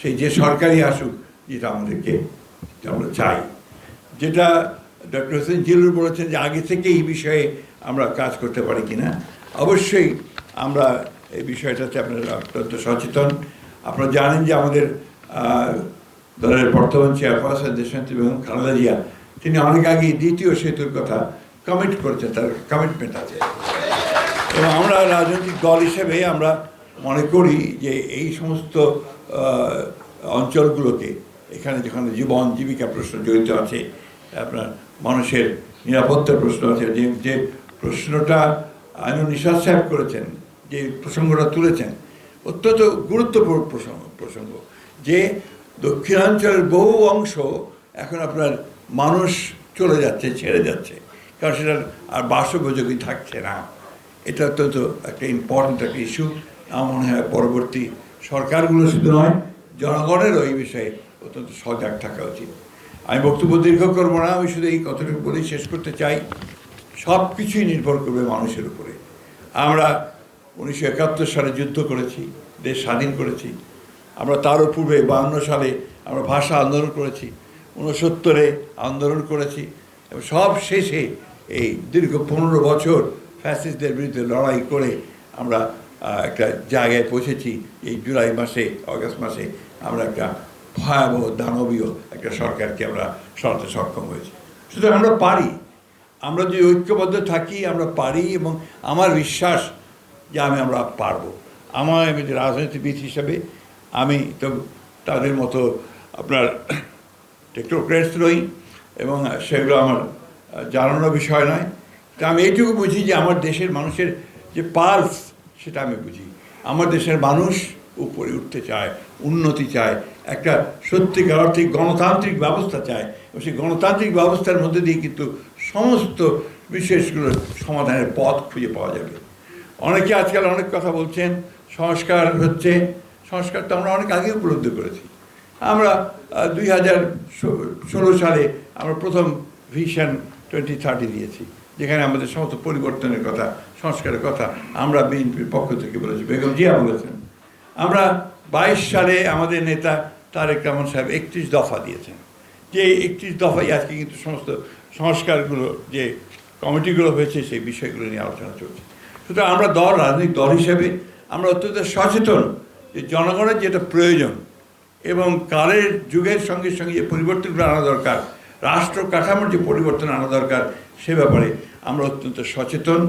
সেই যে সরকারি আসুক, যেটা আমাদেরকে আমরা চাই। যেটা ডক্টর হোসেন জিলুর বলেছেন যে আগে থেকে এই বিষয়ে আমরা কাজ করতে পারি কিনা, অবশ্যই আমরা এই বিষয়টাতে আপনারা অত্যন্ত সচেতন। আপনারা জানেন যে আমাদের দলের বর্তমান চেয়ারপারসন দেশান্তি বেগম খালেদা জিয়া, তিনি অনেক আগে দ্বিতীয় সেতুর কথা কমিট করেছেন, তার কমিটমেন্ট আছে। এবং আমরা রাজনৈতিক দল হিসেবে আমরা মনে করি যে এই সমস্ত অঞ্চলগুলোকে এখানে যেখানে জীবন, জীবিকা প্রশ্ন জড়িত আছে, আপনার মানুষের নিরাপত্তার প্রশ্ন আছে, যে যে প্রশ্নটা আইন নিশাদ সাহেব করেছেন, যে প্রসঙ্গটা তুলেছেন, অত্যন্ত গুরুত্বপূর্ণ প্রসঙ্গ প্রসঙ্গ, যে দক্ষিণাঞ্চলের বহু অংশ এখন আপনার মানুষ চলে যাচ্ছে, ছেড়ে যাচ্ছে, কারণ সেটা আর বাসোপযোগী থাকছে না। এটা অত্যন্ত একটা ইম্পর্ট্যান্ট একটা ইস্যু আমার মনে হয় পরবর্তী সরকারগুলো শুধু নয় জনগণেরও এই বিষয়ে অত্যন্ত সজাগ থাকা উচিত। আমি বক্তব্য দীর্ঘ করব না, আমি শুধু এই কথাটুকু বলেই শেষ করতে চাই, সব কিছুই নির্ভর করবে মানুষের উপরে। আমরা উনিশশো একাত্তর সালে যুদ্ধ করেছি, দেশ স্বাধীন করেছি। আমরা তারও পূর্বে বাহান্ন সালে আমরা ভাষা আন্দোলন করেছি, ঊনসত্তরে আন্দোলন করেছি, এবং সব শেষে এই দীর্ঘ পনেরো বছর ফ্যাসিস্টদের বিরুদ্ধে লড়াই করে আমরা একটা জায়গায় পৌঁছেছি এই জুলাই মাসে, অগস্ট মাসে আমরা একটা ভয়াবহ দানবীয় একটা সরকারকে আমরা সরাতে সক্ষম হয়েছি। সুতরাং আমরা পারি। আমরা যদি ঐক্যবদ্ধ থাকি, আমরা পারি এবং আমার বিশ্বাস যে আমি আমরা পারব। আমার আমি যে রাজনীতিবিদ হিসাবে আমি তো তাদের মতো আপনার টেকনোক্রেটস নই এবং সেগুলো আমার জানানোর বিষয় নয়। তা আমি এইটুকু বুঝি যে আমার দেশের মানুষের যে পালস সেটা আমি বুঝি। আমার দেশের মানুষ উপরে উঠতে চায়, উন্নতি চায়, একটা সত্যিকার অর্থে গণতান্ত্রিক ব্যবস্থা চায়। এবং সেই গণতান্ত্রিক ব্যবস্থার মধ্যে দিয়ে কিন্তু সমস্ত বিষয়গুলোর সমাধানের পথ খুঁজে পাওয়া যাবে। অনেকে আজকাল অনেক কথা বলছেন, সংস্কার হচ্ছে। সংস্কার তো আমরা অনেক আগে উপলব্ধি করেছি। আমরা দুই হাজার ষোলো সালে আমরা প্রথম ভিশন টোয়েন্টি থার্টি দিয়েছি। যেখানে আমাদের সমস্ত পরিবর্তনের কথা, সংস্কারের কথা আমরা বিএনপির পক্ষ থেকে বলেছি। বেগম জিয়া বলেছেন। আমরা বাইশ সালে আমাদের নেতা তারেক রহমান সাহেব একত্রিশ দফা দিয়েছেন। যে একত্রিশ দফায় আজকে কিন্তু সমস্ত সংস্কারগুলো, যে কমিটিগুলো হয়েছে, সেই বিষয়গুলো নিয়ে আলোচনা চলছে। সুতরাং আমরা দল, রাজনৈতিক দল হিসেবে আমরা অত্যন্ত সচেতন যে জনগণের যেটা প্রয়োজন এবং কালের যুগের সঙ্গে সঙ্গে যে পরিবর্তনগুলো আনা দরকার রাষ্ট্র কাঠামোর যে পরিবর্তন আনা দরকার, সে ব্যাপারে আমরা অত্যন্ত সচেতন,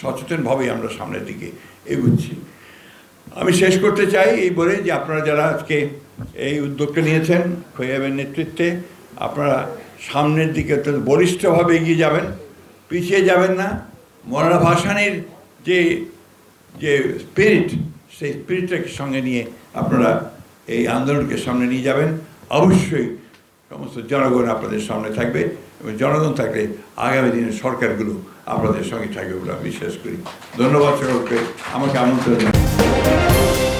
সচেতনভাবেই আমরা সামনের দিকে এগুচ্ছি। আমি শেষ করতে চাই এই বলে যে আপনারা যারা আজকে এই উদ্যোগটা নিয়েছেন খৈয়াবের নেতৃত্বে, আপনারা সামনের দিকে অত্যন্ত বলিষ্ঠভাবে এগিয়ে যাবেন, পিছিয়ে যাবেন না। মরানা ভাসানির যে যে স্পিরিট সেই স্পিরিটটাকে সঙ্গে নিয়ে আপনারা এই আন্দোলনকে সামনে নিয়ে যাবেন। অবশ্যই সমস্ত জনগণ আপনাদের সামনে থাকবে এবং জনগণ থাকলে আগামী দিনের সরকারগুলো আপনাদের সঙ্গে থাকবে বলে আমি বিশ্বাস করি। ধন্যবাদ সকলকে। আমাকে আমন্ত্রণ জানাই।